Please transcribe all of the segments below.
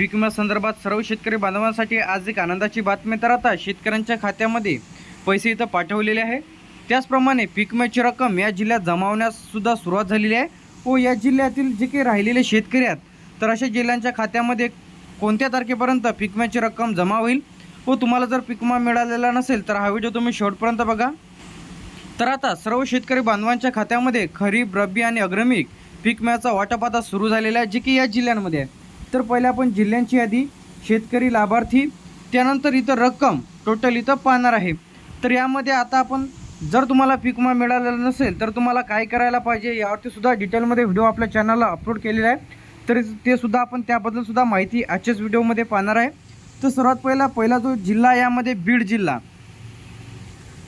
पीक विमा संदर्भात सर्व शेतकरी बांधवांसाठी आज एक आनंदाची बातमी तर आता शेतकऱ्यांच्या खात्यामध्ये पैसे इथं पाठवलेले आहे. त्याचप्रमाणे पीक विम्याची रक्कम या जिल्ह्यात जमावण्यास सुद्धा सुरुवात झालेली आहे. व या जिल्ह्यातील जे काही राहिलेले शेतकरी आहेत तर अशा जिल्ह्यांच्या खात्यामध्ये कोणत्या तारखेपर्यंत पीक विम्याची रक्कम जमा होईल? व तुम्हाला जर पीक विमा मिळालेला नसेल तर हा व्हिडिओ तुम्ही शेवटपर्यंत बघा. तर आता सर्व शेतकरी बांधवांच्या खात्यामध्ये खरीप रब्बी आणि अग्रमिक पीक विम्याचा वाटप आता सुरू झालेला आहे जे की या जिल्ह्यांमध्ये आहे. तर पहिले आपण जिल्ह्यांची यादी शेतकरी लाभार्थी त्यानंतर इथं रक्कम टोटल इथं पाहणार आहे. तर यामध्ये आता आपण जर तुम्हाला पीक विमा मिळालेला नसेल तर तुम्हाला काय करायला पाहिजे यावरती सुद्धा डिटेलमध्ये व्हिडिओ आपल्या चॅनलला अपलोड केलेला आहे. तर ते सुद्धा आपण त्याबद्दल सुद्धा माहिती आजच्याच व्हिडिओमध्ये पाहणार आहे. तर सर्वात पहिला पहिला जो जिल्हा यामध्ये बीड जिल्हा.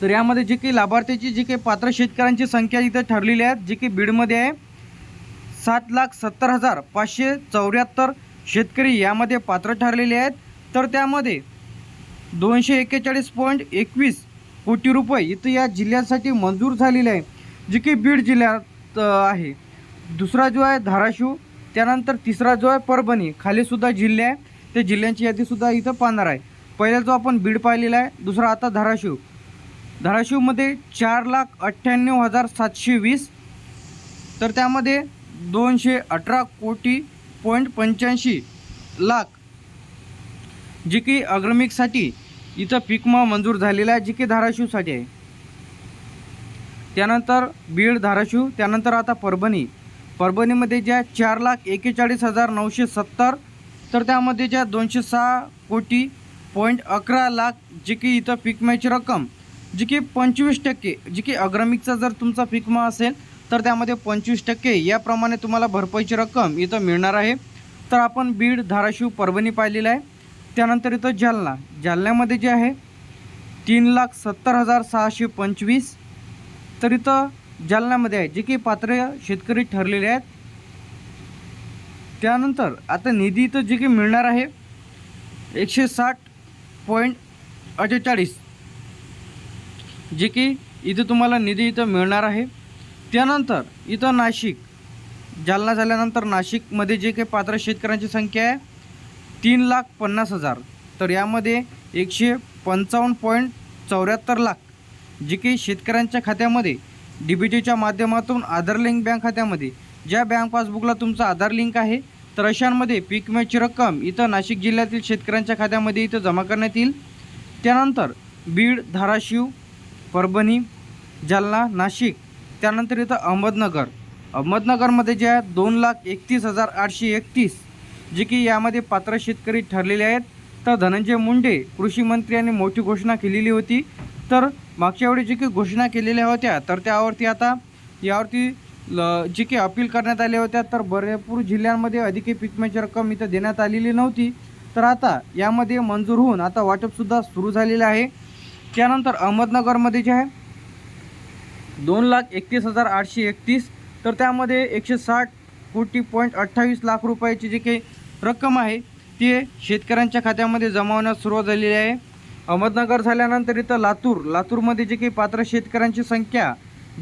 तर यामध्ये जे काही लाभार्थ्याची जी काही पात्र शेतकऱ्यांची संख्या इथं ठरलेली आहे जी की बीडमध्ये आहे सात लाख सत्तर हजार पाचशे चौऱ्याहत्तर शेतकरी यामध्ये पात्र ठरलेले आहेत. तर त्यामध्ये दोनशे एक्केचाळीस पॉईंट एकवीस कोटी रुपये इथं या जिल्ह्यासाठी मंजूर झालेले आहे. जे की बीड जिल्ह्यात आहे. दुसरा जो आहे धाराशिव त्यानंतर तिसरा जो आहे परभणी खालीसुद्धा जिल्हे आहे. त्या जिल्ह्यांची यादीसुद्धा इथं पाहणार आहे. पहिला जो आपण बीड पाहिलेला आहे दुसरा आता धाराशिव. धाराशिवमध्ये चार लाख अठ्ठ्याण्णव हजार सातशे वीस. तर त्यामध्ये दोनशे अठरा कोटी पॉईंट पंच्याऐंशी लाख. जी की अग्रमिकसाठी इथं पिकमा मंजूर झालेला आहे जी की धाराशिवसाठी आहे. त्यानंतर बीड धाराशिव त्यानंतर आता परभणी. परभणीमध्ये ज्या चार लाख एकेचाळीस हजार नऊशे सत्तर तर त्यामध्ये ज्या दोनशे सहा कोटी पॉईंट अकरा लाख जी की इथं पीक रक्कम जी की पंचवीस टक्के जी की अग्रमिकचा जर तुमचा पिकमा असेल तर त्यामध्ये पंचवीस टक्के याप्रमाणे तुम्हाला भरपाईची रक्कम इथं मिळणार आहे. तर आपण बीड धाराशिव परभणी पाहिलेलं आहे. त्यानंतर इथं जालना. जालन्यामध्ये जे आहे तीन लाख सत्तर हजार सहाशे पंचवीस. तर इथं जालन्यामध्ये आहे जे की पात्र शेतकरी ठरलेले आहेत. त्यानंतर आता निधी इथं जे की मिळणार आहे एकशे साठ पॉईंट अठ्ठेचाळीस जे की इथं तुम्हाला निधी इथं मिळणार आहे. त्यानंतर इथं नाशिक जालना झाल्यानंतर नाशिकमध्ये जे काही पात्र शेतकऱ्यांची संख्या आहे तीन लाख पन्नास हजार. तर यामध्ये एकशे पंचावन्न पॉईंट चौऱ्याहत्तर लाख जे काही शेतकऱ्यांच्या खात्यामध्ये डी बी टीच्या माध्यमातून आधार लिंक बँक खात्यामध्ये ज्या बँक पासबुकला तुमचा आधार लिंक आहे तर अशांमध्ये पीक विम्याची रक्कम इथं नाशिक जिल्ह्यातील शेतकऱ्यांच्या खात्यामध्ये इथं जमा करण्यात येईल. त्यानंतर बीड धाराशिव परभणी जालना नाशिक त्यानंतर इथं अहमदनगर. अहमदनगरमध्ये जे आहे दोन लाख एकतीस हजार आठशे एकतीस जे की यामध्ये पात्र शेतकरी ठरलेले आहेत. तर धनंजय मुंडे कृषी मंत्री यांनी मोठी घोषणा केलेली होती. तर मागच्या वेळी जी काही घोषणा केलेल्या होत्या तर त्यावरती आता यावरती ल जी काही अपील करण्यात आल्या होत्या तर बऱ्यापूर जिल्ह्यांमध्ये अधिक पीक रक्कम इथं देण्यात आलेली नव्हती. तर आता यामध्ये मंजूर होऊन आता वाटपसुद्धा सुरू झालेलं आहे. त्यानंतर अहमदनगरमध्ये जे आहे दोन लाख एकतीस हजार आठशे एकतीस. तर त्यामध्ये एकशे साठ कोटी पॉईंट अठ्ठावीस लाख रुपयाची जी काही रक्कम आहे ती शेतकऱ्यांच्या खात्यामध्ये जमावण्यास सुरुवात झालेली आहे. अहमदनगर झाल्यानंतर इथं लातूर लातूरमध्ये जे काही पात्र शेतकऱ्यांची संख्या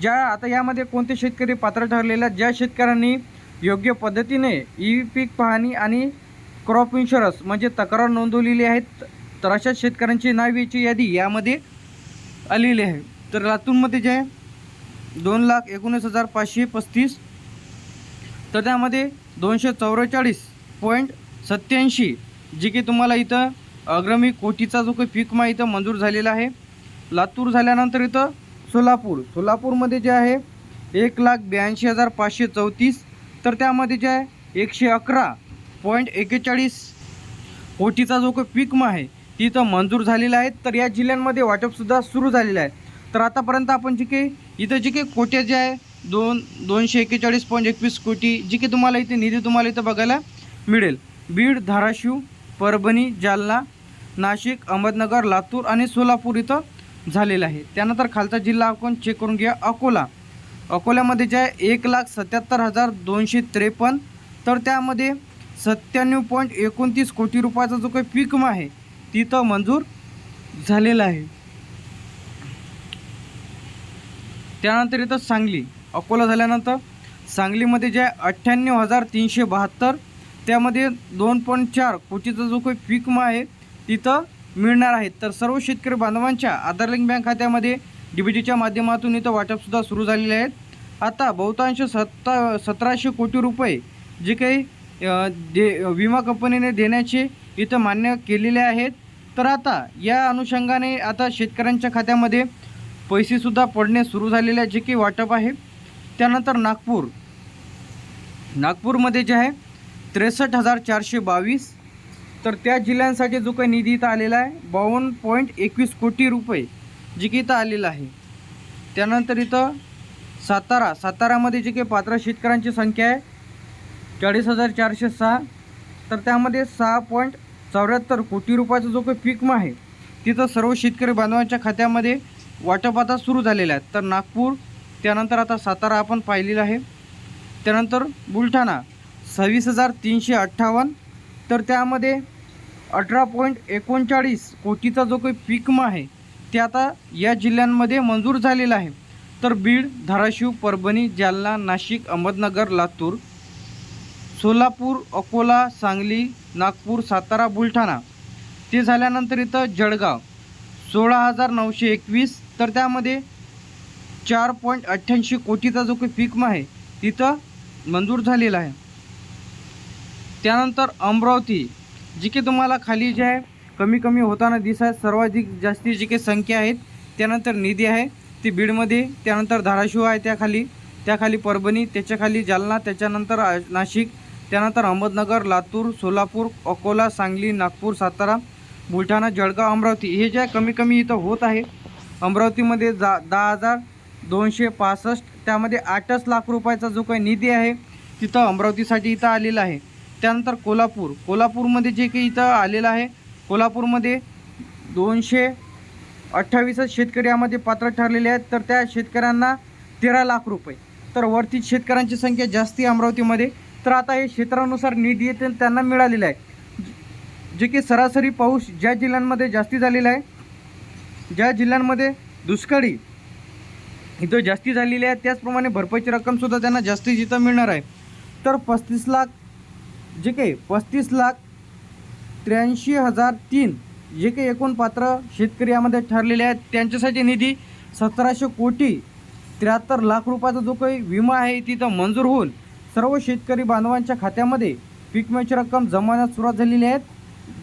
ज्या आता यामध्ये कोणते शेतकरी पात्र ठरलेल्या ज्या शेतकऱ्यांनी योग्य पद्धतीने ई पीक पाहणी आणि क्रॉप इन्शुरन्स म्हणजे तक्रार नोंदवलेली आहेत तर अशा शेतकऱ्यांची नावेची यादी यामध्ये आलेली आहे. तर लातूरमध्ये जे आहे दोन लाख एकोणीस हजार पाचशे पस्तीस. तर त्यामध्ये दोनशे चौवेचाळीस पॉईंट सत्याऐंशी जे की तुम्हाला इथं अग्रमी कोटीचा जो काही पीक मा इथं मंजूर झालेला आहे लातूर झाल्यानंतर इथं सोलापूर. सोलापूरमध्ये जे आहे एक लाख ब्याऐंशी हजार पाचशे चौतीस. तर त्यामध्ये जे आहे एकशे अकरा पॉईंट एकेचाळीस कोटीचा जो काही पीक मा आहे ती इथं मंजूर झालेला आहे. तर या जिल्ह्यांमध्ये वाटपसुद्धा सुरू झालेलं आहे. तर आतापर्यंत आपण जे काही इथं जे काही कोट्या जे आहे दोन दोनशे एक्केचाळीस पॉईंट एकवीस कोटी जी की तुम्हाला इथे निधी तुम्हाला इथं बघायला मिळेल. बीड धाराशिव परभणी जालना नाशिक अहमदनगर लातूर आणि सोलापूर इथं झालेलं आहे. त्यानंतर खालचा जिल्हा आपण चेक करून घ्या अकोला. अकोल्यामध्ये जे आहे एक लाख सत्याहत्तर हजार दोनशे त्रेपन्न. तर त्यामध्ये सत्त्याण्णव पॉईंट एकोणतीस कोटी रुपयाचा जो काही पीक विमा आहे तिथं मंजूर झालेला आहे. त्यानंतर इथं सांगली अकोला झाल्यानंतर सांगलीमध्ये जे अठ्ठ्याण्णव हजार तीनशे बहात्तर त्यामध्ये दोन पॉईंट चार कोटीचा जो काही पीक आहे तिथं मिळणार आहे. तर सर्व शेतकरी बांधवांच्या आधार लिंक बँक खात्यामध्ये डी बी टीच्या माध्यमातून इथं वाटपसुद्धा सुरू झालेले आहेत. आता बहुतांश सत्ता सतराशे कोटी रुपये जे काही दे विमा कंपनीने देण्याचे इथं मान्य केलेले आहेत. तर आता या अनुषंगाने आता शेतकऱ्यांच्या खात्यामध्ये पैसेसुद्धा पडणे सुरू झालेले आहे जे की वाटप आहे त्यानंतर नागपूर. नागपूरमध्ये जे आहे त्रेसष्ट हजार चारशे बावीस. तर त्या जिल्ह्यांसाठी जो काही निधी इथं आलेला आहे बावन्न पॉईंट एकवीस कोटी रुपये जे की इथं आलेलं आहे. त्यानंतर इथं सातारा सातारामध्ये जे काही पात्र शेतकऱ्यांची संख्या आहे चाळीस हजार चारशे सहा. तर त्यामध्ये सहा पॉईंट चौऱ्याहत्तर कोटी रुपयाचा जो काही पीकमा आहे तिथं सर्व शेतकरी बांधवांच्या खात्यामध्ये वाटप आता सुरू झालेलं आहे. तर नागपूर त्यानंतर आता सातारा आपण पाहिलेला आहे. त्यानंतर बुलढाणा सव्वीस हजार तीनशे अठ्ठावन्न. तर त्यामध्ये अठरा पॉईंट एकोणचाळीस कोटीचा जो काही पिकम आहे ते आता या जिल्ह्यांमध्ये मंजूर झालेला आहे. तर बीड धाराशिव परभणी जालना नाशिक अहमदनगर लातूर सोलापूर अकोला सांगली नागपूर सातारा बुलढाणा. ते झाल्यानंतर इथं जळगाव सोळा हजार नऊशे एकवीस तर त्यामध्ये चार पॉईंट अठ्ठ्याऐंशी कोटीचा जो काही पीक आहे तिथं मंजूर झालेला आहे. त्यानंतर अमरावती जी की तुम्हाला खाली जे आहे कमी कमी होताना दिसत आहे सर्वाधिक जास्ती जी काही संख्या आहेत त्यानंतर निधी आहे ती बीडमध्ये त्यानंतर धाराशिव आहे त्याखाली त्याखाली परभणी त्याच्याखाली जालना त्याच्यानंतर नाशिक त्यानंतर अहमदनगर लातूर सोलापूर अकोला सांगली नागपूर सातारा बुलढाणा जळगाव अमरावती हे जे कमी कमी इथं होत आहे अमरावतीमध्ये जा दहा हजार दोनशे पासष्ट त्यामध्ये आठच लाख रुपयाचा जो काही निधी आहे तिथं अमरावतीसाठी इथं आलेला आहे. त्यानंतर कोल्हापूर कोल्हापूरमध्ये जे काही इथं आलेलं आहे कोल्हापूरमध्ये दोनशे अठ्ठावीसच शेतकरी यामध्ये पात्र ठरलेले आहेत तर त्या शेतकऱ्यांना तेरा लाख रुपये. तर वरती शेतकऱ्यांची संख्या जास्ती अमरावतीमध्ये तर आता हे क्षेत्रानुसार निधी येते त्यांना मिळालेलं आहे. जे की सरासरी पाऊस ज्या जिल्ह्यांमध्ये जास्ती झालेला आहे ज्या जिल्ह्यांमध्ये दुष्काळी इथं जास्ती झालेली आहे त्याचप्रमाणे भरपाईची रक्कमसुद्धा त्यांना जास्ती जिथं मिळणार आहे. तर पस्तीस लाख जे काही पस्तीस लाख त्र्याऐंशी हजार तीन जे काही एकूण पात्र शेतकरी यामध्ये ठरलेले आहेत त्यांच्यासाठी निधी सतराशे कोटी त्र्याहत्तर लाख रुपयाचा जो काही विमा आहे तिथं मंजूर होऊन सर्व शेतकरी बांधवांच्या खात्यामध्ये पीक विम्याची रक्कम जमावण्यास सुरुवात झालेली आहे.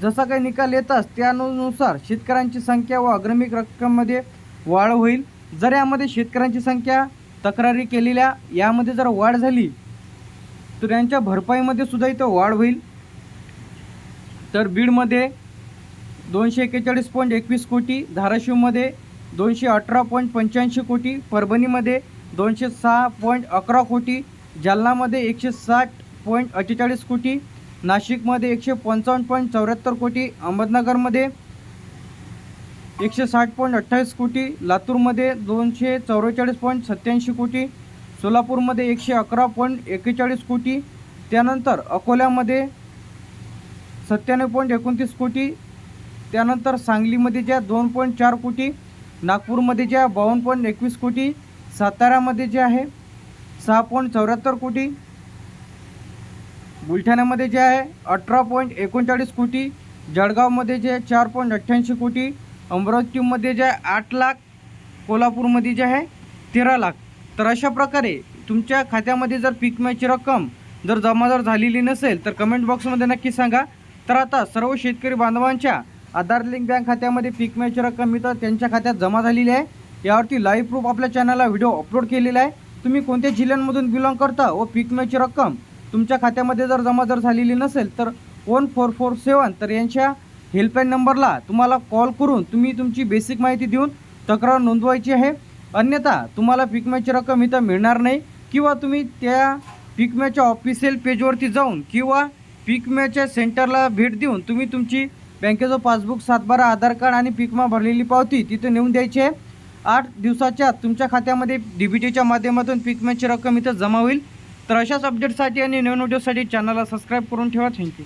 जसा काही निकाल येताच त्यानुसार शेतकऱ्यांची संख्या व अग्रमिक रक्कममध्ये वाढ होईल. जर यामध्ये शेतकऱ्यांची संख्या तक्रारी केलेल्या यामध्ये जर वाढ झाली तर यांच्या भरपाईमध्ये सुद्धा इथं वाढ होईल. तर बीडमध्ये दोनशे एक्केचाळीस पॉईंट एकवीस कोटी धाराशिवमध्ये दोनशे अठरा पॉईंट पंच्याऐंशी कोटी परभणीमध्ये दोनशे सहा पॉईंट अकरा कोटी जालनामध्ये एकशे साठ पॉईंट अठ्ठेचाळीस कोटी नाशिकमध्ये एकशे पंचावन्न पॉईंट चौऱ्याहत्तर कोटी अहमदनगरमध्ये एकशे साठ पॉईंट अठ्ठावीस कोटी लातूरमध्ये दोनशे चौवेचाळीस पॉईंट सत्याऐंशी कोटी सोलापूरमध्ये एकशे अकरा पॉईंट एक्केचाळीस कोटी त्यानंतर अकोल्यामध्ये सत्त्याण्णव पॉईंट एकोणतीस कोटी त्यानंतर सांगलीमध्ये ज्या दोन पॉईंट चार कोटी नागपूरमध्ये ज्या बावन्न पॉईंट एकवीस कोटी साताऱ्यामध्ये जे आहे सहा पॉईंट चौऱ्याहत्तर कोटी बुलढाण्यामध्ये जे आहे अठरा पॉईंट एकोणचाळीस कोटी जळगावमध्ये जे आहे चार पॉईंट अठ्ठ्याऐंशी कोटी अमरावतीमध्ये जे आहे आठ लाख कोल्हापूरमध्ये जे आहे तेरा लाख. तर अशा प्रकारे तुमच्या खात्यामध्ये जर पीक विम्याची रक्कम जर जमा जर झालेली नसेल तर कमेंट बॉक्समध्ये नक्की सांगा. तर आता सर्व शेतकरी बांधवांच्या आधार लिंक बँक खात्यामध्ये पीक विम्याची रक्कम मिळतात त्यांच्या खात्यात जमा झालेली आहे. यावरती लाईव्ह प्रूफ आपल्या चॅनलला व्हिडिओ अपलोड केलेला आहे. तुम्ही कोणत्या जिल्ह्यांमधून बिलॉंग करता व पीक विम्याची रक्कम तुमच्या खात्यामध्ये जर जमा जर झालेली नसेल तर वन फोर फोर सेवन तर यांच्या हेल्पलाईन नंबरला तुम्हाला कॉल करून तुम्ही तुमची बेसिक माहिती देऊन तक्रार नोंदवायची आहे. अन्यथा तुम्हाला पिकम्याची विम्याची रक्कम इथं मिळणार नाही किंवा तुम्ही त्या पिकम्याच्या विम्याच्या ऑफिशियल पेजवरती जाऊन किंवा पिकम्याच्या विम्याच्या सेंटरला भेट देऊन तुम्ही तुमची बँकेचं पासबुक सातबारा आधार कार्ड आणि पिकमा विमा भरलेली पावती तिथे नेऊन द्यायची आहे. आठ दिवसाच्या तुमच्या खात्यामध्ये डी बी टीच्या माध्यमातून पिकम्याची विम्याची रक्कम इथं जमा होईल. तर अशाच अपडेटसाठी आणि नवीन व्हिडिओसाठी चॅनलला सबस्क्राईब करून ठेवा. थँक्यू